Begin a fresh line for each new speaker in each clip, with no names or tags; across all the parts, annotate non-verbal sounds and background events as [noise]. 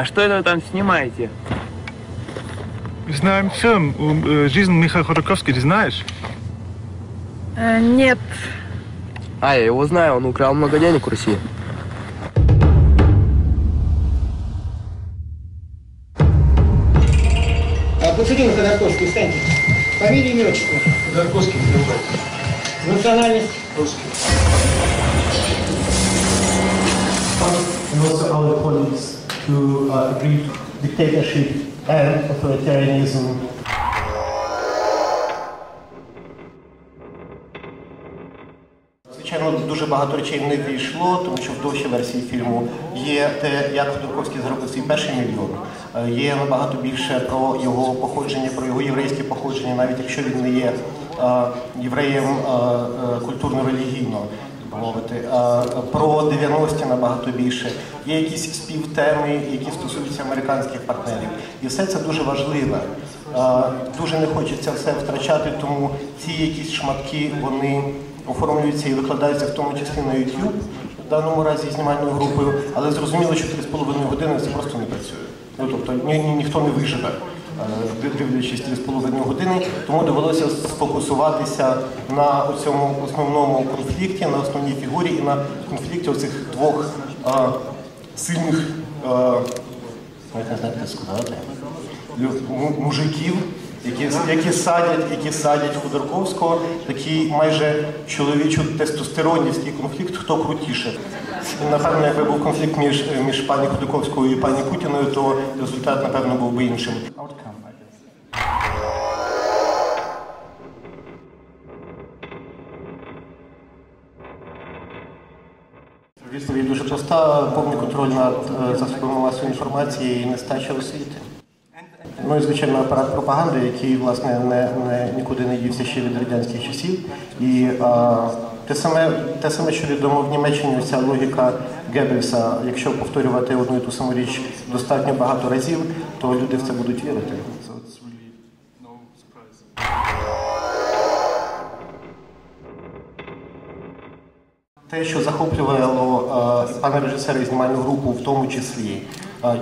А что это вы там снимаете?
Знаем фильм э, «Жизнь Михаила Ходорковский», ты знаешь?
Э, Нет,
А, я его знаю, он украл много денег у России.
А Константин Ходорковский, встаньте. Фамилия, имя, отчество.
Ходорковский
Национальность.
русский.
And also our who uh, agree dictatorship and authoritarianism. Звичайно, дуже багато речей не війшло, тому що в довшій версії фільму є те, як Ходорковський зробив свій перший мільйон. Е, Є набагато більше про його походження, про його єврейське походження, навіть якщо він не є е, євреєм е, культурно-релігійно. Мовити Е, про 90-ті набагато більше. Є якісь співтеми, які стосуються американських партнерів. І все це дуже важливе. Е, Дуже не хочеться все втрачати, тому ці якісь шматки вони оформлюються і викладаються в тому числі на YouTube, в даному разі знімальною групою, але зрозуміло, що 3,5 години це просто не працює. Ну тобто ні, ні, ніхто не виживе, дивлячись 3,5 години, тому довелося сфокусуватися на цьому основному конфлікті, на основній фігурі і на конфлікті оцих двох а, сильних, а, не знаю, сказати, мужиків, які, які садять, які садять Ходорковського, такий майже чоловічо тестостеронівський конфлікт, хто крутіше. Напевно, якби був конфлікт між, між пані Ходорковською і пані Путіною, то результат, напевно, був би іншим. Відповідь дуже проста, повний контроль над е, засобами масової інформації і нестача освіти. Ну і звичайно апарат пропаганди, який власне не, не нікуди не дівся ще від радянських часів. І а, те саме, те саме, що відомо в Німеччині, ця логіка Геббельса, якщо повторювати одну і ту саму річ достатньо багато разів, то люди в це будуть вірити. Те, що захоплювало е, пана режисера і знімальну групу, в тому числі,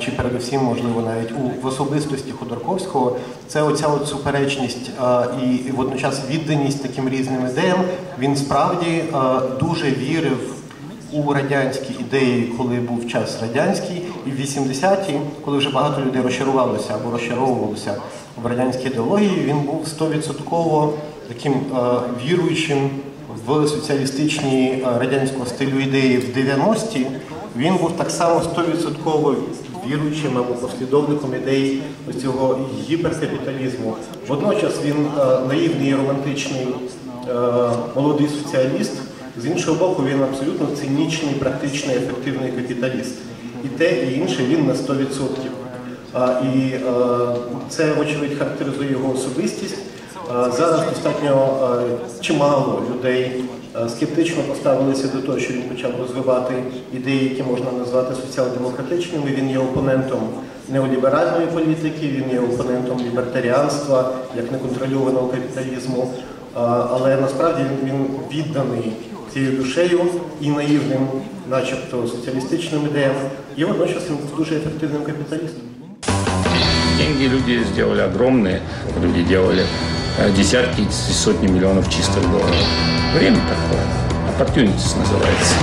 чи передусім, можливо, навіть у в особистості Ходорковського, це оця от суперечність і, водночас відданість таким різним ідеям. Він справді дуже вірив у радянські ідеї, коли був час радянський, і в 80-ті, коли вже багато людей розчарувалося або розчаровувалося в радянській ідеології, він був стовідсотково таким е, віруючим в соціалістичні е, радянського стилю ідеї в 90-ті. Він був так само стовідсотково віруючим або послідовником ідей цього гіперкапіталізму. Водночас він е, наївний і романтичний е, молодий соціаліст. З іншого боку, він абсолютно цинічний, практичний, ефективний капіталіст. І те, і інше він на 100%. А, І е, це, вочевидь, характеризує його особистість. Зараз достатньо чимало людей скептично поставилися до того, що він почав розвивати ідеї, які можна назвати соціал-демократичними. Він є опонентом неоліберальної політики, він є опонентом лібертаріанства як неконтрольованого капіталізму. Е, Але насправді він, відданий цією душею і наївним, начебто соціалістичним ідеям, і водночас він дуже ефективним капіталістом.
Деньги люди сделали огромные, люди делали десятки и сотни миллионов чистых долларов. Время такое. Opportunities называется.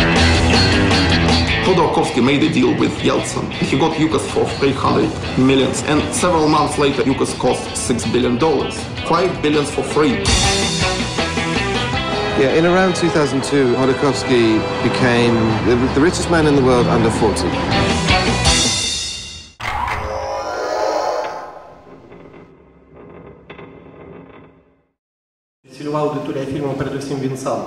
Khodorkovsky made a deal with Yeltsin. He got Yukos for 300 millions, and several months later, Yukos cost 6 billion dollars. 5 billions for free.
Yeah, in around 2002, Hodorkovsky became the, the richest man in the world under 40.
Цільова аудиторія фільму передусім він сам.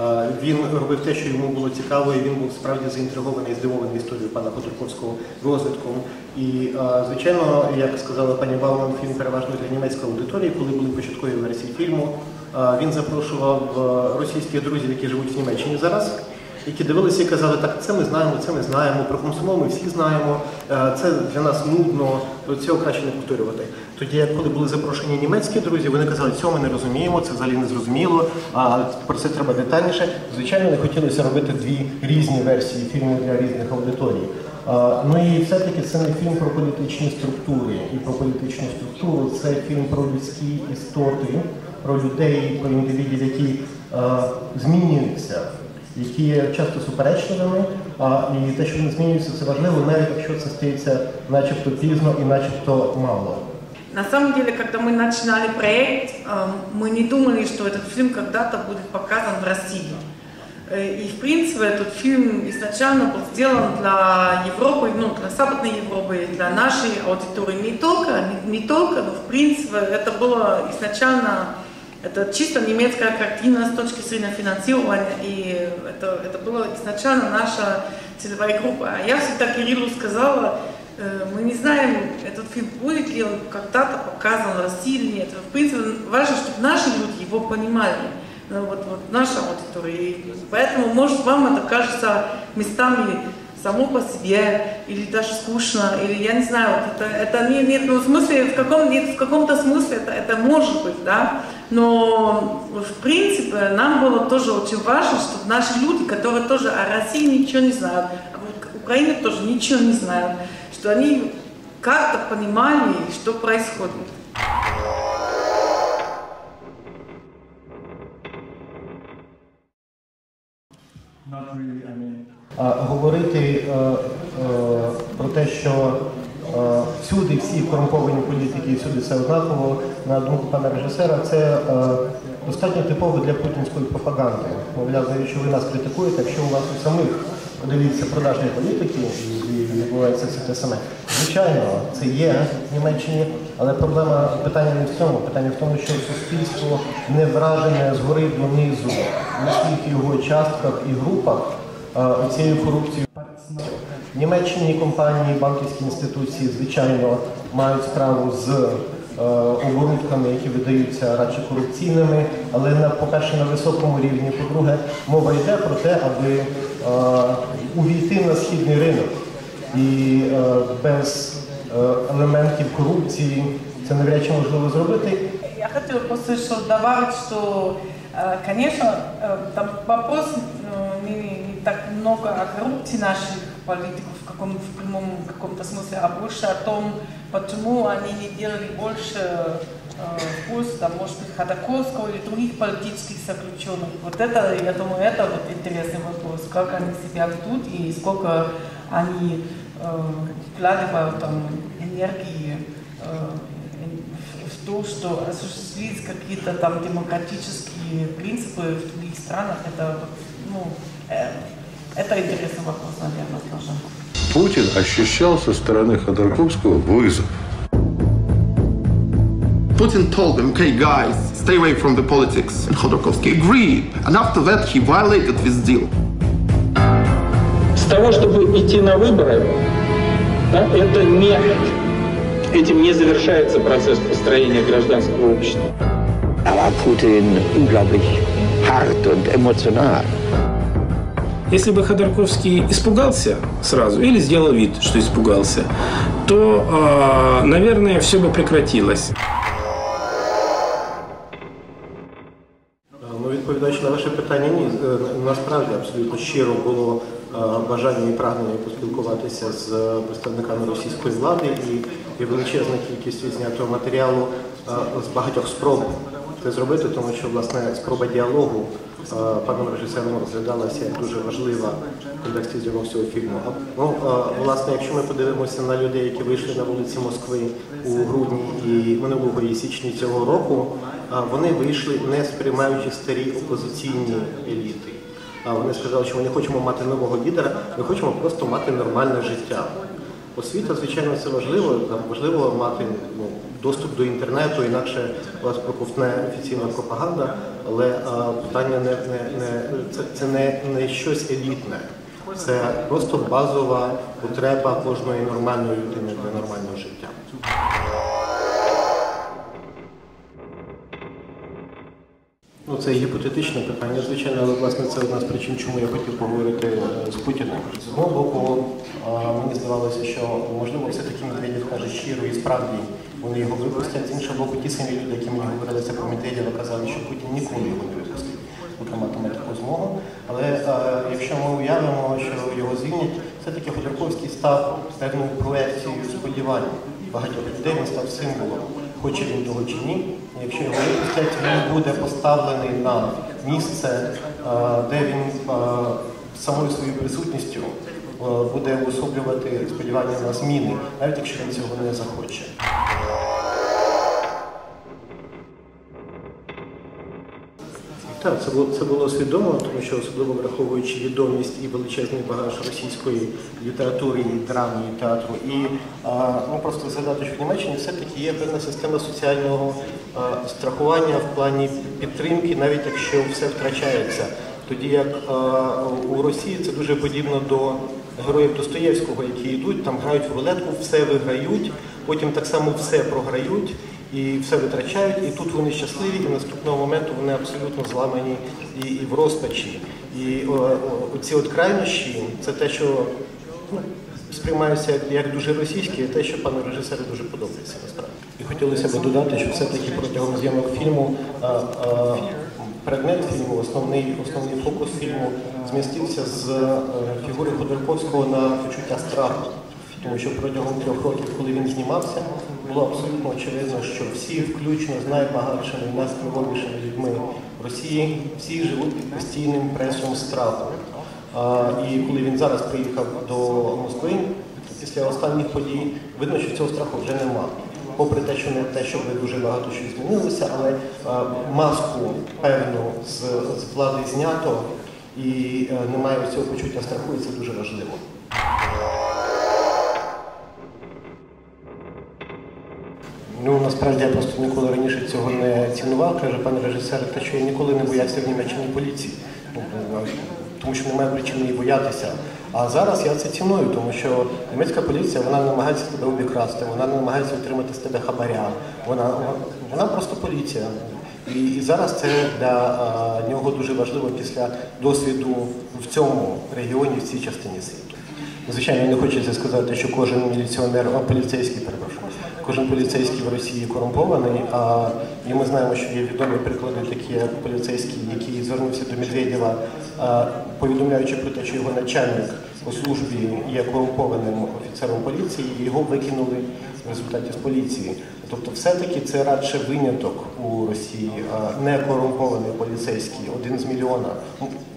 Е, Він робив те, що йому було цікаво, і він був справді заінтригований, здивований історією пана Ходорковського розвитком. І, е, звичайно, як сказала пані Бауман, фільм переважно для німецької аудиторії, коли були початкові версії фільму. е, Він запрошував російських друзів, які живуть в Німеччині зараз. Які дивилися і казали, так це ми знаємо, це ми знаємо, про комсомол ми всі знаємо, це для нас нудно, цього краще не повторювати. Тоді, коли були запрошені німецькі друзі, вони казали, цього ми не розуміємо, це взагалі не зрозуміло, а про це треба детальніше. Звичайно, не хотілося робити дві різні версії фільму для різних аудиторій. Ну і все-таки це не фільм про політичні структури і про політичну структуру, це фільм про людські істоти, про людей, про індивідів, які змінюються, які є часто суперечливими, і те, що вони змінюються, це важливо, навіть якщо це стається начебто пізно і начебто мало.
На самом деле, когда мы начинали проект, э, мы не думали, что этот фильм когда-то будет показан в России. Э, И, в принципе, этот фильм изначально был сделан для Европы, ну, для Западной Европы, для нашей аудитории. Не только, не, не только, но, в принципе, это было изначально это чисто немецкая картина с точки зрения финансирования, и это, это была изначально наша целевая группа. А я всегда Кириллу сказала, мы не знаем, этот фильм будет ли он когда-то показан в России или нет. В принципе, важно, чтобы наши люди его понимали, ну, вот, вот наша аудитория. Поэтому, может, вам это кажется местами само по себе, или даже скучно, или я не знаю, вот это, это не, нет, ну, в смысле, в, каком, нет, в каком-то смысле это, это может быть, да, но в принципе нам было тоже очень важно, чтобы наши люди, которые тоже о России ничего не знают, а вот Украине тоже ничего не знают, что они как-то понимали, что происходит.
Really, I mean,
А, говорити е, е, про те, що е, всюди всі корумповані політики, всюди все однаково, на думку пана режисера, це достатньо типово для путінської пропаганди. Мовляв, навіщо ви нас критикуєте, якщо у вас у самих подивіться продажні політики і, відбувається все те саме. Звичайно, це є в Німеччині, але проблема питання не в цьому. Питання в тому, що суспільство не вражене згори донизу в усіх його частках і групах цією корупцією. Німеччині компанії, банківські інституції, звичайно, мають справу з е, оборудками, які видаються радше корупційними, але на, по-перше, на високому рівні, по-друге, мова йде про те, аби увійти на східний ринок. І е, без е, елементів корупції це навряд чи можливо зробити.
Я хотела просто еще добавить, что, э, конечно, э, там вопрос э, не, не так много о коррупции наших политиков в, каком, в прямом каком-то смысле, а больше о том, почему они не делали больше э, пользу, там, может быть, Ходорковского или других политических заключенных. Вот это, я думаю, это вот интересный вопрос, как они себя ведут и сколько они э, вкладывают там энергии э, в то, что осуществить какие-то там демократические принципы в других странах, это, ну, э, это интересный вопрос, наверное, тоже.
Путин ощущал со стороны Ходорковского вызов.
Putin told them, okay, guys, stay away from the politics. And Khodorkovsky agreed. And after that, he violated this deal.
С того, чтобы идти на выборы, да, это не, этим не завершается процесс построения гражданского общества.
Da war Putin unglaublich hart und emotional.
Если бы Ходорковский испугался сразу или сделал вид, что испугался, то, э, наверное, все бы прекратилось.
Ну, відповідаючи на ваше питання, ні, Е, насправді абсолютно щиро було е, бажання і прагнення поспілкуватися з е, представниками російської влади і, і величезна кількість відзнятого матеріалу е, з багатьох спроб це зробити, тому що власне спроба діалогу е, паном режисером розглядалася як дуже важлива в контексті зйомок цього фільму. Ну, е, власне, якщо ми подивимося на людей, які вийшли на вулиці Москви у грудні і минулого і січні цього року, вони вийшли не сприймаючи старі опозиційні еліти. Вони сказали, що ми не хочемо мати нового лідера, ми хочемо просто мати нормальне життя. Освіта, звичайно, це важливо. Важливо мати ну, доступ до інтернету, інакше вас проковтне офіційна пропаганда. Але а, питання не, не, не це, це не, не щось елітне. Це просто базова потреба кожної нормальної людини для нормального життя. Ну, це гіпотетичне питання, звичайно, але власне це одна з причин, чому я хотів поговорити е, з Путіним. З одного боку, мені здавалося, що можливо все-таки Медведєв каже щиро і справді вони його випустять. З іншого боку, ті самі люди, які мені говорили це про Медведєва, казали, що Путін ніколи його не випустить, поки матиме таку змогу. Але е, якщо ми уявимо, що його звільнять, Все-таки Ходорковський став певною проекцією сподівань багатьох людей, він став символом, хоче він того чи ні. Якщо його випустять, він буде поставлений на місце, е, де він е, самою своєю присутністю е, буде уособлювати сподівання на зміни, навіть якщо він цього не захоче. Так, це було це було свідомо, тому що особливо враховуючи відомість і величезний багаж російської літератури, і драми, і театру. І а, ну просто згадати, що в Німеччині все-таки є певна система соціального страхування в плані підтримки, навіть якщо все втрачається. Тоді як у Росії це дуже подібно до героїв Достоєвського, які йдуть, там грають в рулетку, все виграють, потім так само все програють і все витрачають, і тут вони щасливі, і наступного моменту вони абсолютно зламані і, і в розпачі. І оці от крайнощі це те, що ну, сприймаються як, дуже російське, і те, що пану режисеру дуже подобається насправді. І хотілося б додати, що все-таки протягом зйомок фільму а, а, предмет фільму, основний, основний фокус фільму змістився з е, фігури Ходорковського на почуття страху. Тому що протягом трьох років, коли він знімався, було абсолютно очевидно, що всі, включно з найбагатшими і людьми Росії, всі живуть під постійним пресом страху. І коли він зараз приїхав до Москви, після останніх подій, видно, що цього страху вже нема. Попри те, що не те, щоб дуже багато щось змінилося, але маску певну з, з влади знято і немає цього почуття страху, і це дуже важливо. Ну, насправді я просто ніколи раніше цього не цінував, каже пан режисер, те, що я ніколи не боявся в Німеччині поліції. Тому що немає причини її боятися. А зараз я це ціную, тому що німецька поліція вона намагається тебе обікрасти, вона намагається отримати з тебе хабаря. Вона, вона просто поліція. І, і зараз це для а, нього дуже важливо після досвіду в цьому регіоні, в цій частині світу. Звичайно, не хочеться сказати, що кожен міліціонер, а поліцейський перепрошую, кожен поліцейський в Росії корумпований. А і ми знаємо, що є відомі приклади, такі як поліцейський, який звернувся до Медведєва, повідомляючи про те, що його начальник по службі є корумпованим офіцером поліції, і його викинули в результаті з поліції. Тобто, все-таки це радше виняток у Росії, не корумпований поліцейський, один з мільйона,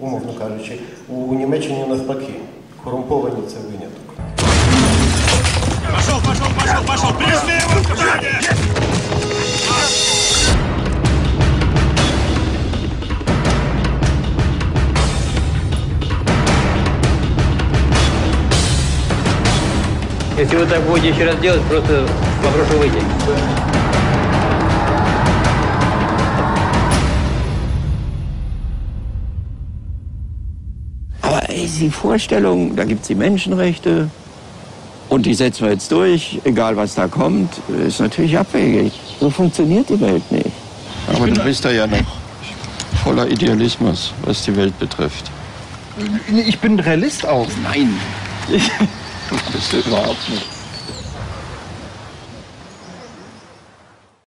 умовно кажучи, у Німеччині навпаки. Коррумповані це виняток.
Если вы так будете еще раз делать, просто попрошу выйти. Aber die Vorstellung, da gibt es die Menschenrechte und die setzen wir jetzt durch, egal was da kommt, ist natürlich abwegig. So funktioniert die Welt nicht.
Aber du bist da ja noch voller Idealismus, was die Welt betrifft.
Ich bin Realist auch.
Nein, [laughs] das bist du überhaupt nicht.